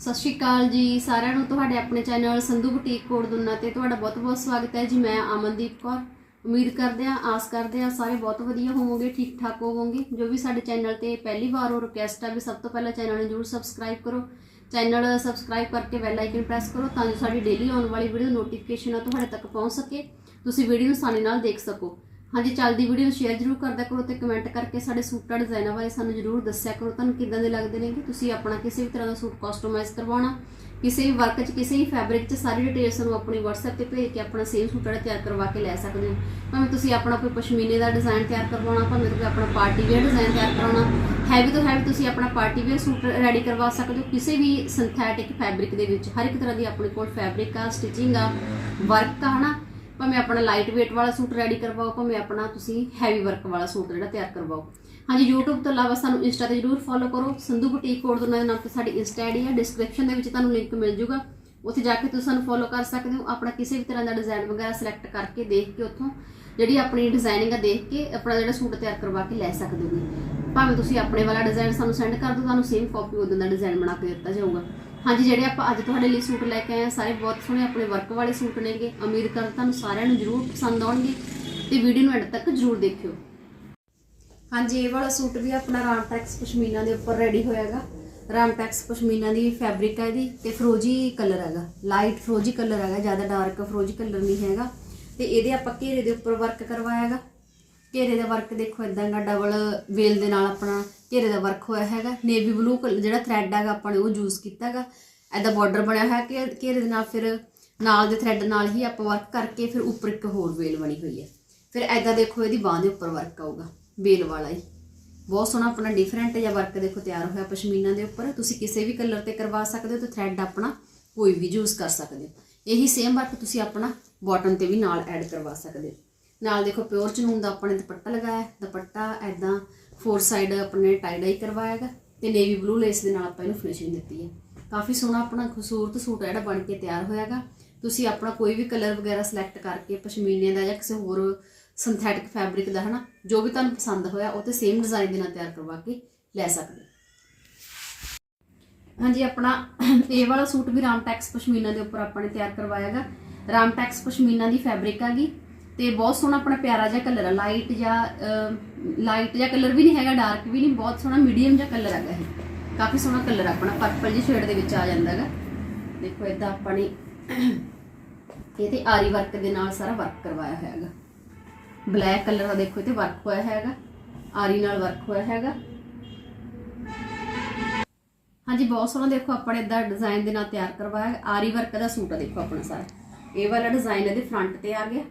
ਸਤਿ ਸ਼੍ਰੀ ਅਕਾਲ ਜੀ, ਸਾਰਿਆਂ ਨੂੰ ਤੁਹਾਡੇ ਆਪਣੇ ਚੈਨਲ ਸੰਧੂ ਬੁਟੀਕ ਕੋਡ ਦੁੰਨਾ ਤੇ ਤੁਹਾਡਾ ਬਹੁਤ-ਬਹੁਤ ਸਵਾਗਤ ਹੈ ਜੀ, ਮੈਂ ਅਮਨਦੀਪ ਕੌਰ। ਉਮੀਦ ਕਰਦੇ ਹਾਂ, ਆਸ ਕਰਦੇ ਹਾਂ ਸਾਰੇ ਬਹੁਤ ਵਧੀਆ ਹੋਵੋਗੇ ਠੀਕ ਠਾਕ ਹੋਵੋਗੇ। ਜੋ ਵੀ ਸਾਡੇ ਚੈਨਲ ਤੇ ਪਹਿਲੀ ਵਾਰ ਹੋ ਰਿਕਵੈਸਟ ਆ ਵੀ ਸਭ ਤੋਂ ਪਹਿਲਾਂ ਚੈਨਲ ਨੂੰ ਜਰੂਰ ਸਬਸਕ੍ਰਾਈਬ ਕਰੋ। ਚੈਨਲ ਸਬਸਕ੍ਰਾਈਬ ਕਰਕੇ ਬੈਲ ਆਈਕਨ ਪ੍ਰੈਸ ਕਰੋ ਤਾਂ ਜੋ ਸਾਡੀ ਡੇਲੀ ਆਉਣ ਵਾਲੀ ਵੀਡੀਓ ਨੋਟੀਫਿਕੇਸ਼ਨ ਆ ਤੁਹਾਡੇ ਤੱਕ ਪਹੁੰਚ ਸਕੇ। ਤੁਸੀਂ ਵੀਡੀਓ ਨੂੰ ਆਸਾਨੀ ਨਾਲ ਦੇਖ ਸਕੋ। ਹਾਂਜੀ, ਚੱਲਦੀ ਵੀਡੀਓ ਨੂੰ ਸ਼ੇਅਰ ਜਰੂਰ ਕਰਦਾ ਕਰੋ ਤੇ ਕਮੈਂਟ ਕਰਕੇ ਸਾਡੇ ਸੂਟਾਂ ਡਿਜ਼ਾਈਨਾਂ ਬਾਰੇ ਸਾਨੂੰ ਜਰੂਰ ਦੱਸਿਆ ਕਰੋ। ਤੁਹਾਨੂੰ ਕਿੱਦਾਂ ਦੇ ਲੱਗਦੇ ਨੇ ਕਿ ਤੁਸੀਂ ਆਪਣਾ ਕਿਸੇ ਵੀ ਤਰ੍ਹਾਂ ਦਾ ਸੂਟ ਕਸਟਮਾਈਜ਼ ਕਰਵਾਉਣਾ, ਕਿਸੇ ਵੀ ਵਰਕ 'ਚ, ਕਿਸੇ ਵੀ ਫੈਬਰਿਕ 'ਚ, ਸਾਰੀ ਡਿਟੇਲ ਸਾਨੂੰ ਆਪਣੀ WhatsApp ਤੇ ਭੇਜ ਕੇ ਆਪਣਾ ਸੇਮ ਸੂਟ ਜਿਹੜਾ ਤਿਆਰ ਕਰਵਾ ਕੇ ਲੈ ਸਕਦੇ ਹੋ। ਭਾਵੇਂ ਤੁਸੀਂ ਆਪਣਾ ਕੋਈ ਪਸ਼ਮੀਨੇ ਦਾ ਡਿਜ਼ਾਈਨ ਤਿਆਰ ਕਰਵਾਉਣਾ, ਭਾਵੇਂ ਤੁਸੀਂ ਆਪਣਾ ਪਾਰਟੀ ਵੇਅਰ ਡਿਜ਼ਾਈਨ ਤਿਆਰ ਕਰਾਉਣਾ ਹੈਵੀ ਤੋਂ ਹੈਵੀ ਤੁਸੀਂ ਆਪਣਾ ਪਾਰਟੀ ਵੇਅਰ ਸੂਟ ਰੈਡੀ ਕਰਵਾ ਸਕਦੇ ਹੋ ਕਿਸੇ ਵੀ ਸਿੰਥੈਟਿਕ ਫੈਬਰਿਕ ਦੇ ਵਿੱਚ। ਹਰ ਇੱਕ ਤਰ੍ਹਾਂ ਦੀ ਆਪਣੇ ਕੋਲ ਫੈਬਰਿਕ ਆ ਸਟਿਚਿੰਗ ਆ ਵਰਕ ਆ, ਹਨਾ? ਭਾਵੇਂ ਆਪਣਾ ਲਾਈਟ weight ਵਾਲਾ ਸੂਟ ਰੈਡੀ ਕਰਵਾਓ, ਭਾਵੇਂ ਆਪਣਾ ਤੁਸੀਂ ਹੈਵੀ ਵਰਕ ਵਾਲਾ ਸੂਟ ਜਿਹੜਾ ਤਿਆਰ ਕਰਵਾਓ। ਹਾਂਜੀ, YouTube ਤੋਂ ਇਲਾਵਾ ਸਾਨੂੰ ਇੰਸਟਾ ਤੇ ਜਰੂਰ ਫੋਲੋ ਕਰੋ। ਸੰਧੂ ਬੁਟੀਕ ਕੋਡ ਦੇ ਨਾਮ ਤੇ ਸਾਡੀ ਇੰਸਟਾ ਆਈਡੀ ਹੈ ਡਿਸਕ੍ਰਿਪਸ਼ਨ ਦੇ ਵਿੱਚ ਤੁਹਾਨੂੰ ਲਿੰਕ ਮਿਲ ਜੂਗਾ। ਉੱਥੇ ਜਾ ਕੇ ਤੁਸੀਂ ਸਾਨੂੰ ਫੋਲੋ ਕਰ ਸਕਦੇ ਹੋ। ਆਪਣਾ ਕਿਸੇ ਵੀ ਤਰ੍ਹਾਂ ਦਾ ਡਿਜ਼ਾਈਨ ਵਗੈਰਾ ਸਿਲੈਕਟ ਕਰਕੇ ਦੇਖ ਕੇ ਉੱਥੋਂ ਜਿਹੜੀ ਆਪਣੀ ਡਿਜ਼ਾਈਨਿੰਗ ਆ ਦੇਖ ਕੇ ਆਪਣਾ ਜਿਹੜਾ ਸੂਟ ਤਿਆਰ ਕਰਵਾ ਕੇ ਲੈ ਸਕਦੇ ਹੋ। ਭਾਵੇਂ ਤੁਸੀਂ ਆਪਣੇ ਵਾਲਾ ਡਿਜ਼ਾਈਨ ਸਾਨੂੰ ਸੈਂਡ ਕਰ ਦਿਓ, ਤੁਹਾਨੂੰ ਸੇਮ ਕਾਪੀ ਉਦੋਂ ਦਾ ਡਿਜ਼ਾਈਨ ਬਣਾ ਕੇ ਦਿੱਤਾ ਜਾਊਗਾ। ਹਾਂਜੀ, ਜਿਹੜੇ ਆਪਾਂ ਅੱਜ ਤੁਹਾਡੇ ਲਈ ਸੂਟ ਲੈ ਕੇ ਆਏ ਆ, ਸਾਰੇ ਬਹੁਤ ਸੋਹਣੇ ਆਪਣੇ ਵਰਕ ਵਾਲੇ ਸੂਟ ਨੇਗੇ। ਉਮੀਦ ਕਰਦਾ ਤੁਹਾਨੂੰ ਸਾਰਿਆਂ ਨੂੰ ਜਰੂਰ ਪਸੰਦ ਆਉਣਗੇ ਤੇ ਵੀਡੀਓ ਨੂੰ ਐਂਡ ਤੱਕ ਜਰੂਰ ਦੇਖਿਓ। ਹਾਂਜੀ, ਇਹ ਵਾਲਾ ਸੂਟ ਵੀ ਆਪਣਾ ਰਾਮਟੈਕਸ ਪਸ਼ਮੀਨਾ ਦੇ ਉੱਪਰ ਰੈਡੀ ਹੋਇਆਗਾ। ਰਾਮਟੈਕਸ ਪਸ਼ਮੀਨਾ ਦੀ ਫੈਬਰਿਕ ਹੈ ਇਹਦੀ ਤੇ ਫਰੋਜੀ ਕਲਰ ਹੈਗਾ। ਲਾਈਟ ਫਰੋਜੀ ਕਲਰ ਹੈਗਾ, ਜ਼ਿਆਦਾ ਡਾਰਕ ਫਰੋਜੀ ਕਲਰ ਨਹੀਂ ਹੈਗਾ। ਤੇ ਇਹਦੇ ਆਪਾਂ ਘੇਰੇ ਦੇ ਉੱਪਰ ਵਰਕ ਕਰਵਾਇਆਗਾ। ਘੇਰੇ ਦਾ ਵਰਕ ਦੇਖੋ ਇਦਾਂ ਦਾ ਡਬਲ ਵੇਲ ਦੇ ਨਾਲ ਆਪਣਾ ਘੇਰੇ ਦਾ ਵਰਕ ਹੋਇਆ ਹੈਗਾ। ਨੇਵੀ ਬਲੂ ਜਿਹੜਾ ਥ੍ਰੈਡ ਹੈਗਾ ਆਪਾਂ ਨੇ ਉਹ ਯੂਜ਼ ਕੀਤਾ ਹੈਗਾ। ਐਦਾ ਬਾਰਡਰ ਬਣਿਆ ਹੋਇਆ ਕਿ ਘੇਰੇ ਦੇ ਨਾਲ ਫਿਰ ਨਾਲ ਦੇ ਥ੍ਰੈਡ ਨਾਲ ਹੀ ਆਪਾਂ ਵਰਕ ਕਰਕੇ ਫਿਰ ਉੱਪਰ ਇੱਕ ਹੋਰ ਵੇਲ ਬਣੀ ਹੋਈ ਹੈ। ਫਿਰ ਐਦਾ ਦੇਖੋ ਇਹਦੀ ਬਾਹ ਦੇ ਉੱਪਰ ਵਰਕ ਆਊਗਾ ਵੇਲ ਵਾਲਾ ਹੀ। ਬਹੁਤ ਸੋਹਣਾ ਆਪਣਾ ਡਿਫਰੈਂਟ ਜਿਹਾ ਵਰਕ ਦੇਖੋ ਤਿਆਰ ਹੋਇਆ ਪਸ਼ਮੀਨਾ ਦੇ ਉੱਪਰ। ਤੁਸੀਂ ਕਿਸੇ ਵੀ ਕਲਰ ਤੇ ਕਰਵਾ ਸਕਦੇ ਹੋ ਤੇ ਥ੍ਰੈਡ ਆਪਣਾ ਕੋਈ ਵੀ ਯੂਜ਼ ਕਰ ਸਕਦੇ ਹੋ। ਇਹੀ ਸੇਮ ਵਰਕ ਤੁਸੀਂ ਆਪਣਾ ਬਾਟਮ ਤੇ ਵੀ ਨਾਲ ਐਡ ਕਰਵਾ ਸਕਦੇ ਹੋ। ਨਾਲ ਦੇਖੋ ਪਿਓਰ ਚਨੂਨ ਦਾ ਆਪਾਂ ਨੇ ਦੁਪੱਟਾ ਲਗਾਇਆ ਦੁਪੱਟਾ ਐਦਾਂ ਫੋਰ ਸਾਈਡ ਆਪਣੇ ਟਾਈ ਡਾਈ ਕਰਵਾਇਆਗਾ ਤੇ ਨੇਵੀ ਬਲੂ ਲੇਸ ਦੇ ਨਾਲ ਆਪਾਂ ਇਹਨੂੰ ਫਿਨਿਸ਼ਿੰਗ ਦਿੱਤੀ ਹੈ। ਕਾਫੀ ਸੋਹਣਾ ਆਪਣਾ ਖੂਬਸੂਰਤ ਸੂਟ ਜਿਹੜਾ ਬਣ ਕੇ ਤਿਆਰ ਹੋਇਆਗਾ ਤੁਸੀਂ ਆਪਣਾ ਕੋਈ ਵੀ ਕਲਰ ਵਗੈਰਾ ਸਿਲੈਕਟ ਕਰਕੇ ਪਸ਼ਮੀਨੇ ਦਾ ਜਾਂ ਕਿਸੇ ਹੋਰ ਸਿੰਥੈਟਿਕ ਫੈਬਰਿਕ ਦਾ, ਹਨਾ, ਜੋ ਵੀ ਤੁਹਾਨੂੰ ਪਸੰਦ ਹੋਇਆ, ਉਹ ਤੇ ਸੇਮ ਡਿਜ਼ਾਈਨ ਦੇ ਨਾਲ ਤਿਆਰ ਕਰਵਾ ਕੇ ਲੈ ਸਕਦੇ ਹਾਂਜੀ, ਆਪਣਾ ਇਹ ਵਾਲਾ ਸੂਟ ਵੀ ਰਾਮਟੈਕਸ ਪਸ਼ਮੀਨਾ ਦੇ ਉੱਪਰ ਆਪਾਂ ਨੇ ਤਿਆਰ ਕਰਵਾਇਆਗਾ ਰਾਮਟੈਕਸ ਪਸ਼ਮੀਨਾ ਦੀ ਫੈਬਰਿਕ ਆਗੀ ਤੇ ਬਹੁਤ ਸੋਹਣਾ ਆਪਣਾ ਪਿਆਰਾ ਜਿਹਾ ਕਲਰ ਆ ਲਾਈਟ ਜਾਂ ਲਾਈਟ ਜਿਹਾ ਕਲਰ ਵੀ ਨਹੀਂ ਹੈਗਾ ਡਾਰਕ ਵੀ ਨਹੀਂ, ਬਹੁਤ ਸੋਹਣਾ ਮੀਡੀਅਮ ਜਿਹਾ ਕਲਰ ਹੈਗਾ ਇਹ। ਕਾਫੀ ਸੋਹਣਾ ਕਲਰ ਆਪਣਾ ਪਰਪਲ ਜਿਹੀ ਸ਼ੇਡ ਦੇ ਵਿੱਚ ਆ ਜਾਂਦਾ ਹੈਗਾ। ਦੇਖੋ ਇਦਾਂ ਆਪਾਂ ਨੇ ਇਹ ਤੇ ਆਰੀ ਵਰਕ ਦੇ ਨਾਲ ਸਾਰਾ ਵਰਕ ਕਰਵਾਇਆ ਹੋਇਆ ਹੈਗਾ। ਬਲੈਕ ਕਲਰ ਦਾ ਦੇਖੋ, ਇਹ ਤੇ ਵਰਕ ਹੋਇਆ ਹੈਗਾ। ਆਰੀ ਨਾਲ ਵਰਕ ਹੋਇਆ ਹੈਗਾ। ਹਾਂਜੀ, ਬਹੁਤ ਸੋਹਣਾ ਦੇਖੋ, ਆਪਾਂ ਨੇ ਇਦਾਂ ਡਿਜ਼ਾਈਨ ਦੇ ਨਾਲ ਤਿਆਰ ਕਰਵਾਇਆ। ਹੈ। ਆਰੀ ਵਰਕ ਦਾ ਸੂਟ ਆ ਦੇਖੋ ਆਪਣਾ ਸਾਰਾ। ਇਹ ਵਾਲਾ ਡਿਜ਼ਾਈਨ ਇਹਦੇ ਫਰੰਟ ਤੇ ਆ ਗਿਆ।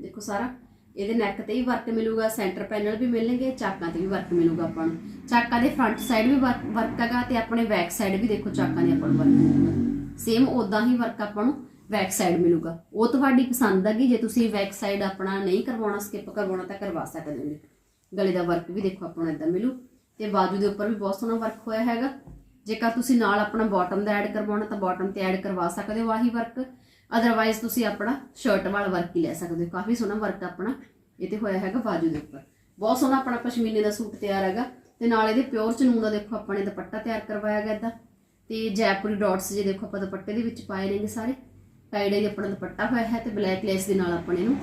ਦੇਖੋ ਸਾਰਾ, ਇਹਦੇ ਨੈਕ ਤੇ ਵੀ ਵਰਕ ਮਿਲੂਗਾ ਸੈਂਟਰ ਪੈਨਲ ਵੀ ਮਿਲਣਗੇ, ਚਾਕਾਂ ਤੇ ਵੀ ਵਰਕ ਮਿਲੂਗਾ ਆਪਾਂ ਨੂੰ। ਚਾਕਾਂ ਦੇ ਫਰੰਟ ਸਾਈਡ ਵੀ ਵਰਕ ਹੈਗਾ ਤੇ ਆਪਣੇ ਬੈਕ ਸਾਈਡ ਵੀ ਦੇਖੋ ਚਾਕਾਂ ਦੇ ਆਪਾਂ ਨੂੰ ਵਰਕ ਮਿਲੂਗਾ। ਸੇਮ ਉਦਾਂ ਹੀ ਵਰਕ ਆਪਾਂ ਨੂੰ ਬੈਕ ਸਾਈਡ ਮਿਲੂਗਾ। ਉਹ ਤੁਹਾਡੀ ਪਸੰਦ ਹੈਗੀ, ਜੇ ਤੁਸੀਂ ਬੈਕ ਸਾਈਡ ਆਪਣਾ ਨਹੀਂ ਕਰਵਾਉਣਾ ਸਕਿਪ ਕਰਵਾਉਣਾ, ਤਾਂ ਕਰਵਾ ਸਕਦੇ ਹੋ ਗਲੇ ਦਾ ਵਰਕ ਵੀ ਦੇਖੋ ਆਪਾਂ ਨੂੰ ਇਦਾਂ ਮਿਲੂ। ਤੇ ਬਾਜੂ ਦੇ ਉੱਪਰ ਵੀ ਬਹੁਤ ਸੋਹਣਾ ਵਰਕ ਹੋਇਆ ਹੈਗਾ। ਜੇਕਰ ਤੁਸੀਂ ਨਾਲ ਆਪਣਾ ਬਾਟਮ ਦਾ ਐਡ ਕਰਵਾਉਣਾ, ਤਾਂ ਬਾਟਮ ਤੇ ਐਡ ਕਰਵਾ ਸਕਦੇ ਹੋ ਆਹੀ ਵਰਕ ਅਦਰਵਾਈਜ਼ ਤੁਸੀਂ ਆਪਣਾ ਸ਼ਰਟ ਵਾਲਾ ਵਰਕ ਹੀ ਲੈ ਸਕਦੇ ਹੋ। ਕਾਫੀ ਸੋਹਣਾ ਵਰਕ ਆਪਣਾ ਇਹ ਤੇ ਹੋਇਆ ਹੈਗਾ ਬਾਜੂ ਦੇ ਉੱਪਰ। ਬਹੁਤ ਸੋਹਣਾ ਆਪਣਾ ਪਸ਼ਮੀਨੇ ਦਾ ਸੂਟ ਤਿਆਰ ਹੈਗਾ। ਤੇ ਨਾਲ ਇਹਦੇ ਪਿਓਰ ਚਨੂਨ ਦਾ ਦੇਖੋ ਆਪਾਂ ਨੇ ਦੁਪੱਟਾ ਤਿਆਰ ਕਰਵਾਇਆ ਗਿਆ ਇਦਾਂ। ਤੇ ਜੈਪੁਰੀ ਡਾਟਸ ਜੇ ਦੇਖੋ ਆਪਾਂ ਦੁਪੱਟੇ ਦੇ ਵਿੱਚ ਪਾਏ ਨੇਗੇ ਸਾਰੇ। ਟਾਈਡ ਦੇ ਆਪਣਾ ਦੁਪੱਟਾ ਹੋਇਆ ਹੈ ਤੇ ਬਲੈਕ ਲੇਸ ਦੇ ਨਾਲ ਆਪਾਂ ਨੇ ਇਹਨੂੰ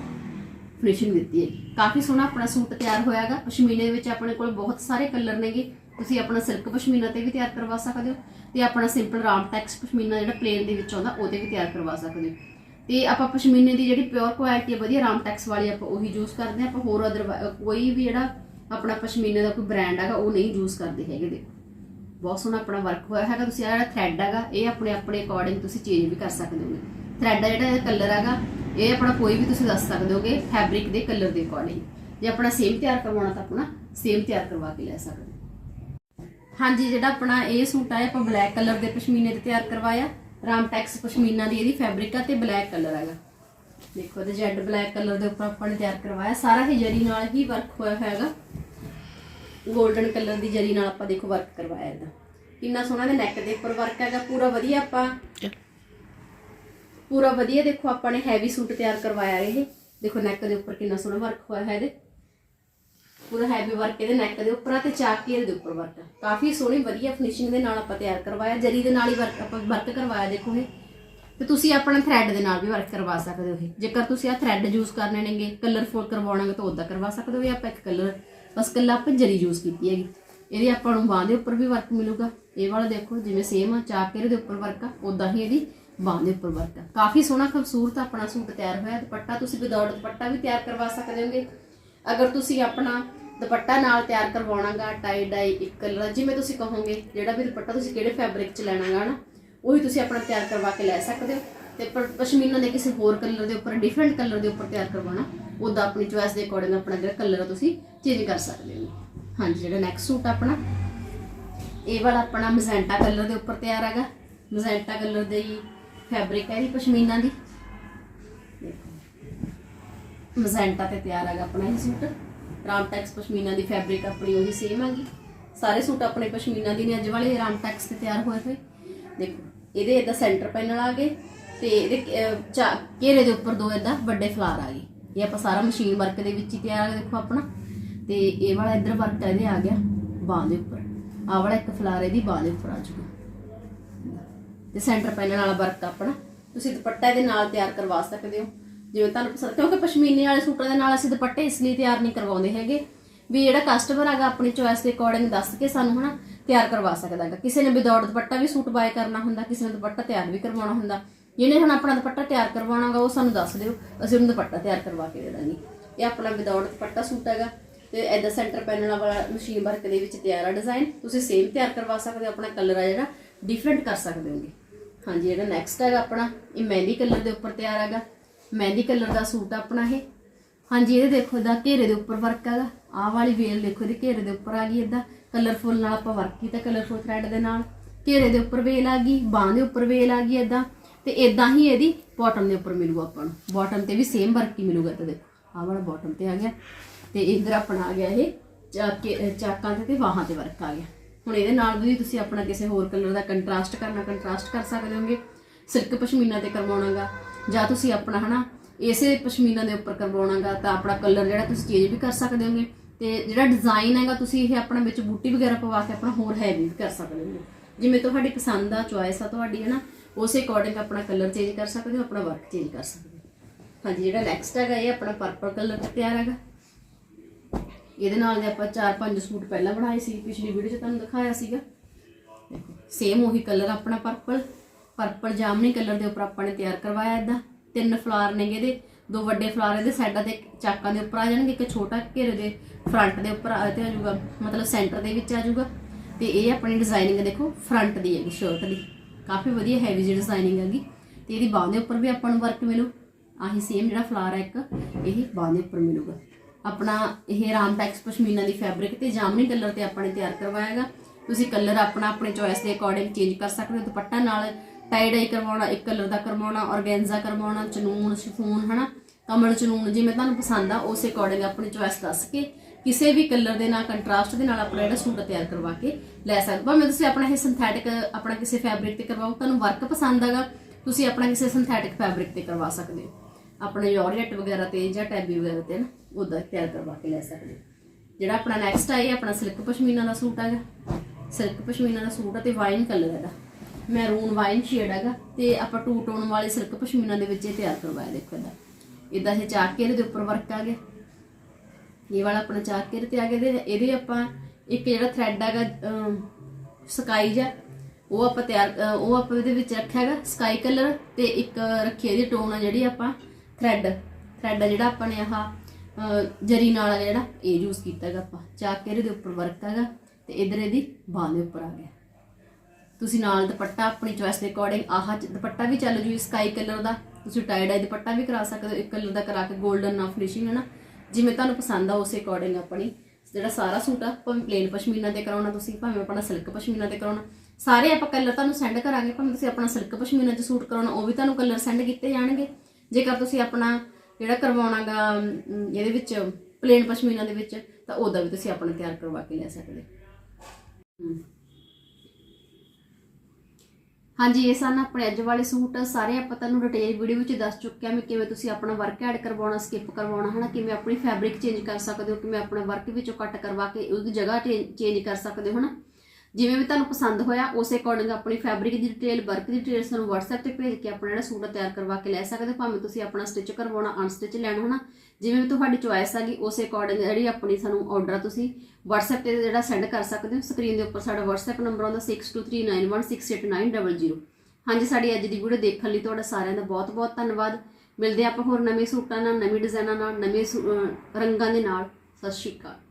ਫਿਨਿਸ਼ਿੰਗ ਦਿੱਤੀ ਹੈ। ਕਾਫੀ ਸੋਹਣਾ ਆਪਣਾ ਸੂਟ ਤਿਆਰ ਹੋਇਆ ਹੈਗਾ। ਪਸ਼ਮੀਨੇ ਦੇ ਵਿੱਚ ਆਪਣੇ ਕੋਲ ਬਹੁਤ ਸਾਰੇ ਕਲਰ ਨੇਗੇ। ਤੁਸੀਂ ਆਪਣਾ ਸਿਲਕ ਪਸ਼ਮੀਨਾ ਤੇ ਵੀ ਤਿਆਰ ਕਰਵਾ ਸਕਦੇ ਹੋ ਤੇ ਆਪਣਾ ਸਿੰਪਲ ਰਾਮ ਟੈਕਸ ਪਸ਼ਮੀਨਾ ਜਿਹੜਾ ਪਲੇਨ ਦੇ ਵਿੱਚ ਆਉਂਦਾ, ਉਹਦੇ ਵੀ ਤਿਆਰ ਕਰਵਾ ਸਕਦੇ ਹੋ। ਤੇ ਆਪਾਂ ਪਸ਼ਮੀਨੇ ਦੀ ਜਿਹੜੀ ਪਿਓਰ ਕੁਆਲਿਟੀ ਹੈ ਵਧੀਆ ਰਾਮ ਟੈਕਸ ਵਾਲੀ ਆਪਾਂ ਉਹੀ ਯੂਜ਼ ਕਰਦੇ ਹਾਂ। ਆਪਾਂ ਹੋਰ ਅਦਰ ਕੋਈ ਵੀ ਜਿਹੜਾ ਆਪਣਾ ਪਸ਼ਮੀਨੇ ਦਾ ਕੋਈ ਬ੍ਰਾਂਡ ਹੈਗਾ, ਉਹ ਨਹੀਂ ਯੂਜ਼ ਕਰਦੇ ਹੈਗੇ ਦੇਖੋ ਬਹੁਤ ਸੋਹਣਾ ਆਪਣਾ ਵਰਕ ਹੋਇਆ ਹੈਗਾ। ਤੁਸੀਂ ਆਹ ਜਿਹੜਾ ਥ੍ਰੈਡ ਹੈਗਾ, ਇਹ ਆਪਣੇ ਆਪਣੇ ਅਕੋਰਡਿੰਗ ਤੁਸੀਂ ਚੇਂਜ ਵੀ ਕਰ ਸਕਦੇ ਹੋਗੇ। ਥ੍ਰੈਡ ਦਾ ਜਿਹੜਾ ਕਲਰ ਹੈਗਾ, ਇਹ ਆਪਣਾ ਕੋਈ ਵੀ ਤੁਸੀਂ ਦੱਸ ਸਕਦੇ ਹੋਗੇ ਫੈਬਰਿਕ ਦੇ ਕਲਰ ਦੇ ਅਕੋਰਡਿੰਗ ਜੇ ਆਪਣਾ ਸੇਮ ਤਿਆਰ ਕਰਵਾਉਣਾ ਤਾਂ ਆਪਣਾ ਸੇਮ ਤਿਆਰ ਕਰਵਾ ਕੇ ਲੈ ਸਕਦੇ ਹੋ। ਹਾਂਜੀ, ਜਿਹੜਾ ਆਪਣਾ ਇਹ ਸੂਟ ਆ ਆਪਾਂ ਬਲੈਕ ਕਲਰ ਦੇ ਪਸ਼ਮੀਨੇ ਤੇ ਤਿਆਰ ਕਰਵਾਇਆ। ਰਾਮਟੈਕਸ ਪਸ਼ਮੀਨਾ ਦੀ ਇਹਦੀ ਫੈਬਰਿਕ ਆ ਤੇ ਬਲੈਕ ਕਲਰ ਹੈਗਾ। ਦੇਖੋ ਤੇ ਜੈਡ ਬਲੈਕ ਕਲਰ ਦੇ ਉੱਪਰ ਆਪਾਂ ਨੇ ਤਿਆਰ ਕਰਵਾਇਆ। ਸਾਰਾ ਹੀ ਜਰੀ ਨਾਲ ਹੀ ਵਰਕ ਹੋਇਆ ਹੈਗਾ 골ਡਨ ਕਲਰ ਦੀ ਜਰੀ ਨਾਲ ਆਪਾਂ ਦੇਖੋ ਵਰਕ ਕਰਵਾਇਆ ਇਹਦਾ। ਕਿੰਨਾ ਸੋਹਣਾ ਦੇ ਨੈਕ ਦੇ ਉੱਪਰ ਵਰਕ ਹੈਗਾ, ਪੂਰਾ ਵਧੀਆ ਆਪਾਂ। ਪੂਰਾ ਵਧੀਆ ਦੇਖੋ, ਆਪਾਂ ਨੇ ਹੈਵੀ ਸੂਟ ਤਿਆਰ ਕਰਵਾਇਆ ਇਹ। ਦੇਖੋ ਨੈਕ ਦੇ ਉੱਪਰ ਕਿੰਨਾ ਸੋਹਣਾ ਵਰਕ ਹੋਇਆ ਹੈ ਇਹਦੇ। ਪੂਰਾ ਹੈਵੀ ਵਰਕ ਇਹਦੇ ਨੈਕ ਦੇ ਉੱਪਰ ਆ ਤੇ ਚਾਕ ਘੇਰੇ ਦੇ ਉੱਪਰ ਵਰਕ ਕਾਫੀ ਸੋਹਣੀ, ਵਧੀਆ ਫਿਨਿਸ਼ਿੰਗ ਦੇ ਨਾਲ ਆਪਾਂ ਤਿਆਰ ਕਰਵਾਇਆ। ਜਰੀ ਦੇ ਨਾਲ ਹੀ ਵਰਕ ਆਪਾਂ ਵਰਕ ਕਰਵਾਇਆ, ਦੇਖੋ ਇਹ। ਤੇ ਤੁਸੀਂ ਆਪਣਾ ਥ੍ਰੈਡ ਦੇ ਨਾਲ ਵੀ ਵਰਕ ਕਰਵਾ ਸਕਦੇ ਹੋ ਇਹ। ਜੇਕਰ ਤੁਸੀਂ ਆ ਥ੍ਰੈਡ ਯੂਜ਼ ਕਰਨੇ ਨੇਗੇ ਕਲਰਫੁਲ ਕਰਵਾਉਣਾਗੇ ਤਾਂ ਉਦਾਂ ਕਰਵਾ ਸਕਦੇ ਹੋ। ਆਪਾਂ ਇੱਕ ਕਲਰ ਬਸ ਕੱਲਾ ਆਪਾਂ ਜਰੀ ਯੂਜ਼ ਕੀਤੀ ਹੈਗੀ। ਇਹਦੀ ਆਪਾਂ ਨੂੰ ਬਾਂਹ ਦੇ ਉੱਪਰ ਵੀ ਵਰਕ ਮਿਲੂਗਾ। ਇਹ ਵਾਲਾ ਦੇਖੋ, ਜਿਵੇਂ ਸੇਮ ਆ ਚਾਕ ਘੇਰੇ ਦੇ ਉੱਪਰ ਵਰਕ ਆ ਉਦਾਂ ਹੀ ਇਹਦੀ ਬਾਂਹ ਦੇ ਉੱਪਰ ਵਰਕ ਆ। ਕਾਫੀ ਸੋਹਣਾ ਖੂਬਸੂਰਤ ਆਪਣਾ ਸੂਟ ਤਿਆਰ ਹੋਇਆ। ਦੁਪੱਟਾ ਤੁਸੀਂ ਵਿਦਆਊਟ ਦੁਪੱਟਾ ਵੀ ਤਿਆਰ ਕਰਵਾ ਸਕਦੇ ਹੋਗੇ। ਅਗਰ ਤੁਸੀਂ ਆਪਣਾ ਦੁਪੱਟਾ ਨਾਲ ਤਿਆਰ ਕਰਵਾਉਣਾਗਾ ਟਾਈ ਡਾਈ ਇੱਕ ਕਲਰ ਜਿਵੇਂ ਤੁਸੀਂ ਕਹੋਗੇ, ਜਿਹੜਾ ਵੀ ਦੁਪੱਟਾ ਤੁਸੀਂ ਕਿਹੜੇ ਫੈਬਰਿਕ ਚ ਲੈਣਾਗਾ ਨਾ ਉਹੀ ਤੁਸੀਂ ਆਪਣਾ ਤਿਆਰ ਕਰਵਾ ਕੇ ਲੈ ਸਕਦੇ ਹੋ। ਤੇ ਪਰ ਪਸ਼ਮੀਨਾ ਦੇ ਕਿਸੇ ਹੋਰ ਕਲਰ ਦੇ ਉੱਪਰ ਡਿਫਰੈਂਟ ਕਲਰ ਦੇ ਉੱਪਰ ਤਿਆਰ ਕਰਵਾਉਣਾ, ਉਹਦਾ ਆਪਣੀ ਚੁਆਇਸ ਦੇ ਅਕੋਰਡਿੰਗ ਆਪਣਾ ਜਿਹੜਾ ਕਲਰ ਤੁਸੀਂ ਚੇਂਜ ਕਰ ਸਕਦੇ ਹੋ। ਹਾਂਜੀ, ਜਿਹੜਾ ਨੈਕਸਟ ਸੂਟ ਆਪਣਾ, ਇਹ ਵਾਲਾ ਆਪਣਾ ਮਜ਼ੈਂਟਾ ਕਲਰ ਦੇ ਉੱਪਰ ਤਿਆਰ ਹੈਗਾ। ਮਜ਼ੈਂਟਾ ਕਲਰ ਦੇ ਹੀ ਫੈਬਰਿਕ ਹੈ ਇਹਦੀ ਪਸ਼ਮੀਨਾ ਦੀ। ਮਜ਼ੈਂਟਾ ਤੇ ਤਿਆਰ ਹੈਗਾ ਆਪਣਾ ਇਹ ਸੂਟ ਰਾਮਟੈਕਸ ਪਸ਼ਮੀਨਾ ਦੀ ਫੈਬਰਿਕ ਆਪਣੀ ਉਹੀ ਸੇਮ ਹੈਗੀ। ਸਾਰੇ ਸੂਟ ਆਪਣੇ ਪਸ਼ਮੀਨਾ ਦੀ ਨੇ ਅੱਜ ਵਾਲੇ ਰਾਮਟੈਕਸ ਤੇ ਤਿਆਰ ਹੋਏ ਹੋਏ। ਦੇਖੋ ਇਹਦੇ ਇਹਦਾ ਸੈਂਟਰ ਪੈਨਲ ਆ ਗਏ ਤੇ ਇਹਦੇ ਅਹ, ਘੇਰੇ ਦੇ ਉੱਪਰ ਦੋ ਇਹਦਾ ਵੱਡੇ ਫਲਾਰ ਆ ਗਏ। ਇਹ ਆਪਾਂ ਸਾਰਾ ਮਸ਼ੀਨ ਵਰਕ ਦੇ ਵਿੱਚ ਹੀ ਤਿਆਰ ਹੈ ਦੇਖੋ ਆਪਣਾ। ਤੇ ਇਹ ਵਾਲਾ ਇੱਧਰ ਵਰਕ ਇਹਦੇ ਆ ਗਿਆ ਬਾਂਹ ਦੇ ਉੱਪਰ। ਆਹ ਵਾਲਾ ਇੱਕ ਫਲਾਰ ਇਹਦੀ ਬਾਂਹ ਦੇ ਉੱਪਰ ਆ ਜੂਗਾ ਤੇ ਸੈਂਟਰ ਪੈਨਲ ਵਾਲਾ ਵਰਕ ਆਪਣਾ। ਤੁਸੀਂ ਦੁਪੱਟਾ ਇਹਦੇ ਨਾਲ ਤਿਆਰ ਕਰਵਾ ਸਕਦੇ ਹੋ। ਜਿਵੇਂ ਤੁਹਾਨੂੰ ਪਸੰਦ ਕਿਉਂਕਿ ਪਸ਼ਮੀਨੇ ਵਾਲੇ ਸੂਟਾਂ ਦੇ ਨਾਲ ਅਸੀਂ ਦੁਪੱਟੇ ਇਸ ਲਈ ਤਿਆਰ ਨਹੀਂ ਕਰਵਾਉਂਦੇ ਹੈਗੇ ਵੀ ਜਿਹੜਾ ਕਸਟਮਰ ਹੈਗਾ ਆਪਣੀ ਚੋਇਸ ਦੇ ਅਕੋਰਡਿੰਗ ਦੱਸ ਕੇ ਸਾਨੂੰ ਹਨਾ ਤਿਆਰ ਕਰਵਾ ਸਕਦਾ ਹੈਗਾ। ਕਿਸੇ ਨੇ ਵਿਦਆਊਟ ਦੁਪੱਟਾ ਵੀ ਸੂਟ ਬਾਏ ਕਰਨਾ ਹੁੰਦਾ, ਕਿਸੇ ਨੇ ਦੁਪੱਟਾ ਤਿਆਰ ਵੀ ਕਰਵਾਉਣਾ ਹੁੰਦਾ। ਜਿਹਨੇ ਹੁਣ ਆਪਣਾ ਦੁਪੱਟਾ ਤਿਆਰ ਕਰਵਾਉਣਾਗਾ, ਉਹ ਸਾਨੂੰ ਦੱਸ ਦਿਓ, ਅਸੀਂ ਉਹਨੂੰ ਦੁਪੱਟਾ ਤਿਆਰ ਕਰਵਾ ਕੇ ਦੇ ਦਾਂਗੇ। ਇਹ ਆਪਣਾ ਵਿਦਆਊਟ ਦੁਪੱਟਾ ਸੂਟ ਹੈਗਾ ਤੇ ਐਦਾ ਸੈਂਟਰ ਪੈਨਲ ਵਾਲਾ ਮਸ਼ੀਨ ਵਰਕ ਦੇ ਵਿੱਚ ਤਿਆਰ ਆ ਡਿਜ਼ਾਈਨ ਤੁਸੀਂ ਸੇਮ ਤਿਆਰ ਕਰਵਾ ਸਕਦੇ ਹੋ, ਆਪਣਾ ਕਲਰ ਆ ਜਿਹੜਾ ਡਿਫਰੈਂਟ ਕਰ ਸਕਦੇ ਹੋਗੇ। ਹਾਂਜੀ ਜਿਹੜਾ ਨੈਕਸਟ ਹੈਗਾ ਆਪਣਾ, ਇਹ ਮਹਿੰਦੀ ਕਲਰ ਦੇ ਉੱਪਰ ਤਿਆਰ ਹੈਗਾ। ਮਹਿੰਦੀ ਕਲਰ ਦਾ ਸੂਟ ਆ ਆਪਣਾ ਇਹ। ਹਾਂਜੀ, ਇਹਦੇ ਦੇਖੋ ਦਾ ਘੇਰੇ ਦੇ ਉੱਪਰ ਵਰਕ ਹੈਗਾ। ਆਹ ਵਾਲੀ ਵੇਲ ਦੇਖੋ, ਇਹਦੇ ਘੇਰੇ ਦੇ ਉੱਪਰ ਆ ਗਈ ਇਦਾਂ ਕਲਰਫੁੱਲ ਨਾਲ ਆਪਾਂ ਵਰਕ ਕੀਤਾ ਕਲਰਫੁੱਲ ਥ੍ਰੈਡ ਦੇ ਨਾਲ। ਘੇਰੇ ਦੇ ਉੱਪਰ ਵੇਲ ਆ ਗਈ, ਬਾਹਾਂ ਦੇ ਉੱਪਰ ਵੇਲ ਆ ਗਈ ਇਦਾਂ ਤੇ ਇਦਾਂ ਹੀ ਇਹਦੀ ਬਾਟਮ ਦੇ ਉੱਪਰ ਮਿਲੂਗਾ ਆਪਾਂ ਨੂੰ। ਬਾਟਮ ਤੇ ਵੀ ਸੇਮ ਵਰਕ ਹੀ ਮਿਲੂਗਾ ਤੇ ਦੇਖੋ। ਆਹ ਵਾਲਾ ਬਾਟਮ ਤੇ ਆ ਗਿਆ। ਤੇ ਇਧਰ ਆਪਣਾ ਆ ਗਿਆ ਇਹ ਚਾਕੇ ਚਾਕਾਂ ਤੇ ਤੇ ਬਾਹਾਂ ਤੇ ਵਰਕ ਆ ਗਿਆ। ਹੁਣ ਇਹਦੇ ਨਾਲ ਵੀ ਤੁਸੀਂ ਆਪਣਾ ਕਿਸੇ ਹੋਰ ਕਲਰ ਦਾ ਕੰਟਰਾਸਟ ਕਰਨਾ ਕੰਟਰਾਸਟ ਕਰ ਸਕਦੇ ਹੋਗੇ। ਸਿਲਕ ਪਸ਼ਮੀਨਾ ਤੇ ਕਰਵਾਉਣਾਗਾ। ਜਾਂ ਤੁਸੀਂ ਆਪਣਾ, ਹਨਾ, ਇਸੇ ਪਸ਼ਮੀਨਾ ਦੇ ਉੱਪਰ ਕਰਵਾਉਣਾਗਾ, ਤਾਂ ਆਪਣਾ ਕਲਰ ਜਿਹੜਾ ਤੁਸੀਂ ਚੇਂਜ ਵੀ ਕਰ ਸਕਦੇ ਹੋਗੇ। ਤੇ ਜਿਹੜਾ ਡਿਜ਼ਾਈਨ ਹੈਗਾ, ਤੁਸੀਂ ਇਹ ਆਪਣਾ ਵਿੱਚ ਬੂਟੀ ਵਗੈਰਾ ਪਵਾ ਕੇ ਆਪਣਾ ਹੋਰ ਹੈਵੀ ਵੀ ਕਰ ਸਕਦੇ ਹੋ ਜਿਵੇਂ ਤੁਹਾਡੀ ਪਸੰਦ ਆ ਚੁਆਇਸ ਆ ਤੁਹਾਡੀ ਹੈ ਨਾ ਉਸੇ ਅਕੋਰਡਿੰਗ ਆਪਣਾ ਕਲਰ ਚੇਂਜ ਕਰ ਸਕਦੇ ਹੋ, ਆਪਣਾ ਵਰਕ ਚੇਂਜ ਕਰ ਸਕਦੇ ਹੋ। ਹਾਂਜੀ, ਜਿਹੜਾ ਨੈਕਸਟ ਹੈਗਾ, ਇਹ ਆਪਣਾ ਪਰਪਲ ਕਲਰ ਤੇ ਤਿਆਰ ਹੈਗਾ। ਇਹਦੇ ਨਾਲ ਦੇ ਆਪਾਂ ਚਾਰ ਪੰਜ ਸੂਟ ਪਹਿਲਾਂ ਬਣਾਏ ਸੀ, ਪਿਛਲੀ ਵੀਡੀਓ 'ਚ ਤੁਹਾਨੂੰ ਦਿਖਾਇਆ ਸੀਗਾ। ਸੇਮ ਉਹੀ ਕਲਰ ਆਪਣਾ ਪਰਪਲ ਪਰਪਲ ਜਾਮਨੀ ਕਲਰ ਦੇ ਉੱਪਰ ਆਪਾਂ ਨੇ ਤਿਆਰ ਕਰਵਾਇਆ ਇਦਾਂ। ਤਿੰਨ ਫਲਾਰ ਨੇਗੇ ਇਹਦੇ। ਦੋ ਵੱਡੇ ਫਲਾਰ ਇਹਦੇ ਸਾਈਡਾਂ ਤੇ ਚਾਕਾਂ ਦੇ ਉੱਪਰ ਆ ਜਾਣਗੇ, ਇੱਕ ਛੋਟਾ ਘੇਰੇ ਦੇ ਫਰੰਟ ਦੇ ਉੱਪਰ ਆ ਤੇ ਆ ਜਾਊਗਾ, ਮਤਲਬ ਸੈਂਟਰ ਦੇ ਵਿੱਚ ਆ ਜਾਊਗਾ। ਤੇ ਇਹ ਆਪਣੀ ਡਿਜ਼ਾਈਨਿੰਗ ਦੇਖੋ ਫਰੰਟ ਦੀ ਹੈਗੀ ਸ਼ਰਟ ਦੀ। ਕਾਫੀ ਵਧੀਆ ਹੈਵੀ ਜਿਹੀ ਡਿਜ਼ਾਈਨਿੰਗ ਹੈਗੀ। ਤੇ ਇਹਦੀ ਬਾਹਾਂ ਦੇ ਉੱਪਰ ਵੀ ਆਪਾਂ ਨੂੰ ਵਰਕ ਮਿਲੂ। ਆਹੀ ਸੇਮ ਜਿਹੜਾ ਫਲਾਰ ਹੈ ਇੱਕ, ਇਹ ਬਾਹਾਂ ਦੇ ਉੱਪਰ ਮਿਲੂਗਾ। ਆਪਣਾ ਇਹ ਰਾਮ ਟੈਕਸ ਪਸ਼ਮੀਨਾ ਦੀ ਫੈਬਰਿਕ ਤੇ ਜਾਮਨੀ ਕਲਰ ਤੇ ਆਪਾਂ ਨੇ ਤਿਆਰ ਕਰਵਾਇਆਗਾ। ਤੁਸੀਂ ਕਲਰ ਆਪਣਾ ਆਪਣੇ ਚੋਇਸ ਦੇ ਅਕੋਰਡਿੰਗ ਚੇਂਜ ਕਰ ਸਕਦੇ ਹੋ ਦੁਪੱਟਾ ਨਾਲ। ਟਾਈ ਡਾਈ ਕਰਵਾਉਣਾ, ਇੱਕ ਕਲਰ ਦਾ ਕਰਵਾਉਣਾ ਔਰਗੈਂਜ਼ਾ ਕਰਵਾਉਣਾ, ਚਨੂਨ ਸ਼ਿਫੋਨ ਹਨਾ? ਕਮਲ, ਚਨੂਨ, ਜਿਵੇਂ ਤੁਹਾਨੂੰ ਪਸੰਦ ਆ, ਉਸੇ ਅਕੋਰਡਿੰਗ ਆਪਣੀ ਚੋਇਸ ਦੱਸ ਕੇ ਕਿਸੇ ਵੀ ਕਲਰ ਦੇ ਨਾਲ ਕੰਟਰਾਸਟ ਦੇ ਨਾਲ ਆਪਣਾ ਜਿਹੜਾ ਸੂਟ ਤਿਆਰ ਕਰਵਾ ਕੇ ਲੈ ਸਕਦੇ ਭਾਵੇਂ ਤੁਸੀਂ ਆਪਣਾ ਇਹ ਸਿੰਥੈਟਿਕ ਆਪਣਾ ਕਿਸੇ ਫੈਬਰਿਕ ਤੇ ਕਰਵਾਓ, ਤੁਹਾਨੂੰ ਵਰਕ ਪਸੰਦ ਆਗਾ ਤੁਸੀਂ ਆਪਣਾ ਕਿਸੇ ਸਿੰਥੈਟਿਕ ਫੈਬਰਿਕ ਤੇ ਕਰਵਾ ਸਕਦੇ ਹੋ। ਆਪਣਾ ਯੋਰਜਟ ਵਗੈਰਾ ਤੇ ਜਾਂ ਟੈਬੀ ਵਗੈਰਾ ਤੇ ਨਾ ਉਹਦਾ ਤਿਆਰ ਕਰਵਾ ਕੇ ਲੈ ਸਕਦੇ ਹੋ। ਜਿਹੜਾ ਆਪਣਾ ਨੈਕਸਟ ਆ ਆਪਣਾ ਸਿਲਕ ਪਸ਼ਮੀਨਾ ਦਾ ਸੂਟ ਹੈਗਾ। ਸਿਲਕ ਪਸ਼ਮੀਨਾ ਦਾ ਸੂਟ ਆ ਤੇ ਵਾਈਨ ਕਲਰ ਹੈਗਾ। ਮੈਰੂਨ ਵਾਈਨ ਸ਼ੇਡ ਹੈਗਾ ਤੇ ਆਪਾਂ ਟੂ ਟੋਨ ਵਾਲੇ ਸਿਲਕ ਪਸ਼ਮੀਨਾ ਦੇ ਵਿੱਚ ਇਹ ਤਿਆਰ ਕਰਵਾਇਆ ਦੇਖੋ ਇਹਦਾ। ਇਦਾਂ ਇਹ ਚਾਕੇ ਦੇ ਉੱਪਰ ਵਰਕ ਆ ਗਿਆ। ਇਹ ਵਾਲਾ ਆਪਣਾ ਚਾਕੇ ਤੇ ਆ ਗਿਆ ਇਹਦੇ ਆਪਾਂ ਇੱਕ ਜਿਹੜਾ ਥ੍ਰੈਡ ਹੈਗਾ ਸਕਾਈ ਜਾਂ ਉਹ ਆਪਾਂ ਤਿਆਰ ਉਹ ਆਪਾਂ ਇਹਦੇ ਵਿੱਚ ਰੱਖਿਆ ਹੈਗਾ ਸਕਾਈ ਕਲਰ ਤੇ ਇੱਕ ਰੱਖੀ ਇਹਦੀ ਟੋਨ ਆ ਜਿਹੜੀ ਆਪਾਂ ਥ੍ਰੈਡ ਥ੍ਰੈਡ ਜਿਹੜਾ ਆਪਾਂ ਨੇ ਆਹ ਜਰੀ ਨਾਲ ਜਿਹੜਾ, ਇਹ ਯੂਜ਼ ਕੀਤਾ ਹੈਗਾ ਆਪਾਂ। ਚਾਕੇ ਦੇ ਉੱਪਰ ਵਰਕ ਹੈਗਾ ਤੇ ਇਧਰ ਇਹਦੀ ਬਾਹ ਦੇ ਉੱਪਰ ਆ ਗਿਆ। ਤੁਸੀਂ ਨਾਲ ਦੁਪੱਟਾ ਆਪਣੀ ਚੋਇਸ ਦੇ ਅਕੋਰਡਿੰਗ ਆਹ ਦੁਪੱਟਾ ਵੀ ਚੱਲ ਜੂ ਸਕਾਈ ਕਲਰ ਦਾ ਤੁਸੀਂ ਟਾਈ ਡਾਈ ਦੁਪੱਟਾ ਵੀ ਕਰਾ ਸਕਦੇ ਹੋ ਇੱਕ ਕਲਰ ਦਾ ਕਰਾ ਕੇ 골ਡਨ ਨਾਲ ਫਿਨਿਸ਼ਿੰਗ ਹੈ ਨਾ ਜਿਵੇਂ ਤੁਹਾਨੂੰ ਪਸੰਦ ਆ ਉਸੇ ਅਕੋਰਡਿੰਗ ਆਪਣੀ। ਜਿਹੜਾ ਸਾਰਾ ਸੂਟ ਆ ਭਾਵੇਂ ਪਲੇਨ ਪਸ਼ਮੀਨਾ ਤੇ ਕਰਾਉਣਾ ਤੁਸੀਂ ਭਾਵੇਂ ਆਪਣਾ ਸਿਲਕ ਪਸ਼ਮੀਨਾ ਤੇ ਕਰਾਉਣਾ। ਸਾਰੇ ਆਪਾਂ ਕਲਰ ਤੁਹਾਨੂੰ ਸੈਂਡ ਕਰਾਂਗੇ ਭਾਵੇਂ ਤੁਸੀਂ ਆਪਣਾ ਸਿਲਕ ਪਸ਼ਮੀਨਾ 'ਚ ਸੂਟ ਕਰਾਉਣਾ ਉਹ ਵੀ ਤੁਹਾਨੂੰ ਕਲਰ ਸੈਂਡ ਕੀਤੇ ਜਾਣਗੇ। ਜੇਕਰ ਤੁਸੀਂ ਆਪਣਾ ਜਿਹੜਾ ਕਰਵਾਉਣਾਗਾ ਅਮ, ਇਹਦੇ ਵਿੱਚ ਪਲੇਨ ਪਸ਼ਮੀਨਾ ਦੇ ਵਿੱਚ ਤਾਂ ਉਹਦਾ ਵੀ ਤੁਸੀਂ ਆਪਣਾ ਤਿਆਰ ਕਰਵਾ ਕੇ ਲੈ ਸਕਦੇ ਹੋ। ਹਾਂਜੀ, ਇਹ ਸਨ ਆਪਣੇ ਅੱਜ ਵਾਲੇ ਸੂਟ। ਸਾਰੇ ਆਪਾਂ ਤੁਹਾਨੂੰ ਡਿਟੇਲ ਵੀਡੀਓ ਵਿੱਚ ਦੱਸ ਚੁੱਕੇ ਹਾਂ ਵੀ ਕਿਵੇਂ ਤੁਸੀਂ ਆਪਣਾ ਵਰਕ ਐਡ ਕਰਵਾਉਣਾ ਸਕਿਪ ਕਰਵਾਉਣਾ, ਹਨਾ? ਕਿਵੇਂ ਆਪਣੀ ਫੈਬਰਿਕ ਚੇਂਜ ਕਰ ਸਕਦੇ ਹੋ, ਕਿਵੇਂ ਆਪਣਾ ਵਰਕ ਵਿੱਚੋਂ ਕੱਟ ਕਰਵਾ ਕੇ ਉਹਦੀ ਜਗ੍ਹਾ ਚੇਂਜ ਕਰ ਸਕਦੇ ਹੋ, ਹਨਾ? ਜਿਵੇਂ ਵੀ ਤੁਹਾਨੂੰ ਪਸੰਦ ਹੋਇਆ, ਉਸੇ ਅਕੋਰਡਿੰਗ ਆਪਣੀ ਫੈਬਰਿਕ ਦੀ ਡਿਟੇਲ ਵਰਕ ਦੀ ਡਿਟੇਲ ਸਾਨੂੰ WhatsApp ਤੇ ਭੇਜ ਕੇ ਆਪਣਾ ਜਿਹੜਾ ਸੂਟ ਆ ਤਿਆਰ ਕਰਵਾ ਕੇ ਲੈ ਸਕਦੇ ਹੋ। ਭਾਵੇਂ ਤੁਸੀਂ ਆਪਣਾ ਸਟਿਚ ਕਰਵਾਉਣਾ ਅਨਸਟਿਚ ਲੈਣਾ ਹਨਾ ਜਿਵੇਂ ਵੀ ਤੁਹਾਡੀ ਚੁਆਇਸ ਹੈਗੀ, ਉਸੇ ਅਕੋਰਡਿੰਗ ਜਿਹੜੀ ਆਪਣੀ ਸਾਨੂੰ ਆਰਡਰ ਤੁਸੀਂ WhatsApp ਤੇ ਜਿਹੜਾ ਸੈਂਡ ਕਰ ਸਕਦੇ ਹੋ। ਸਕਰੀਨ ਦੇ ਉੱਪਰ ਸਾਡਾ WhatsApp ਨੰਬਰ ਆਉਂਦਾ 6239168900 ਹਾਂਜੀ, ਸਾਡੀ ਅੱਜ ਦੀ ਵੀਡੀਓ ਦੇਖਣ ਲਈ ਤੁਹਾਡਾ ਸਾਰਿਆਂ ਦਾ ਬਹੁਤ-ਬਹੁਤ ਧੰਨਵਾਦ। ਮਿਲਦੇ ਹਾਂ ਆਪਾਂ ਹੋਰ ਨਵੇਂ ਸੂਟਾਂ ਨਾਲ, ਨਵੇਂ ਡਿਜ਼ਾਈਨਾਂ ਨਾਲ, ਨਵੇਂ ਰੰਗਾਂ ਦੇ ਨਾਲ। ਸਤਿ ਸ਼੍ਰੀ ਅਕਾਲ।